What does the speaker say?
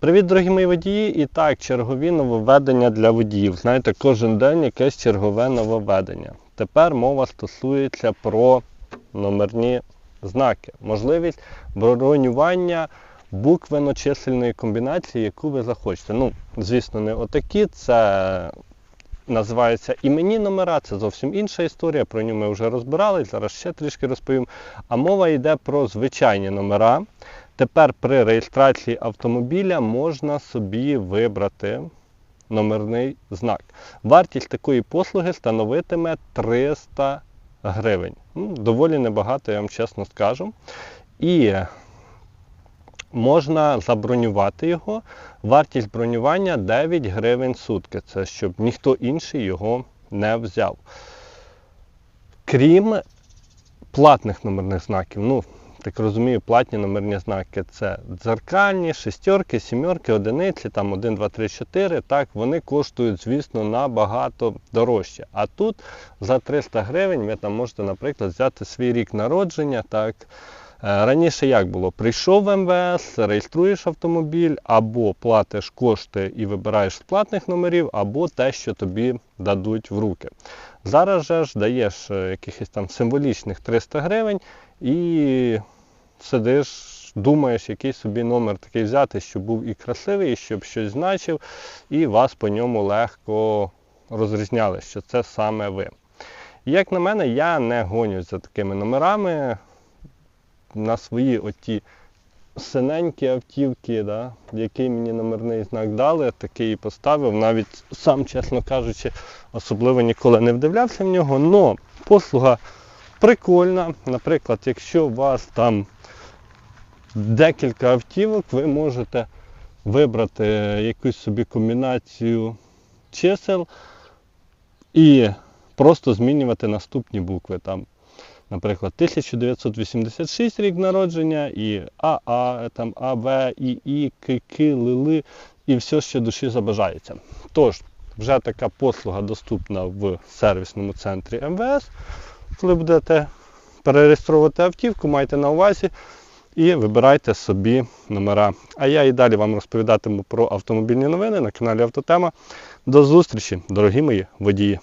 Привіт, дорогі мої водії! І так, чергові нововведення для водіїв. Знаєте, кожен день якесь чергове нововведення. Тепер мова стосується про номерні знаки. Можливість бронювання буквено-чисельної комбінації, яку ви захочете. Ну, звісно, не отакі. Це називаються іменні номера, це зовсім інша історія. Про нього ми вже розбирались, зараз ще трішки розповім. А мова йде про звичайні номера. Тепер при реєстрації автомобіля можна собі вибрати номерний знак. Вартість такої послуги становитиме 300 гривень. Ну, доволі небагато, я вам чесно скажу. І можна забронювати його. Вартість бронювання 9 гривень сутки. Це щоб ніхто інший його не взяв. Крім платних номерних знаків. Ну, так розумію, платні номерні знаки це дзеркальні, шестерки, сімерки, одиниці, там 1, 2, 3, 4. Так, вони коштують, звісно, набагато дорожче. А тут за 300 гривень ви там можете, наприклад, взяти свій рік народження. так. Е, Раніше як було? Прийшов в МВС, реєструєш автомобіль, або платиш кошти і вибираєш з платних номерів, або те, що тобі дадуть в руки. Зараз же ж даєш е, якихось там символічних 300 гривень і сидиш, думаєш, який собі номер такий взяти, щоб був і красивий, і щоб щось значив, і вас по ньому легко розрізняли, що це саме ви. Як на мене, я не гонюсь за такими номерами. На свої оті синенькі автівки, да, який мені номерний знак дали, такий і поставив. Навіть сам, чесно кажучи, особливо ніколи не вдивлявся в нього. Но послуга прикольна. Наприклад, якщо у вас там декілька автівок, ви можете вибрати якусь собі комбінацію чисел і просто змінювати наступні букви. Там, наприклад, 1986 рік народження і АА, там АВ, ІІ, КК, ЛИЛИ і все, що душі забажається. Тож, вже така послуга доступна в сервісному центрі МВС. Коли будете перереєстровувати автівку, майте на увазі і вибирайте собі номера. А я і далі вам розповідатиму про автомобільні новини на каналі Автотема. До зустрічі, дорогі мої водії!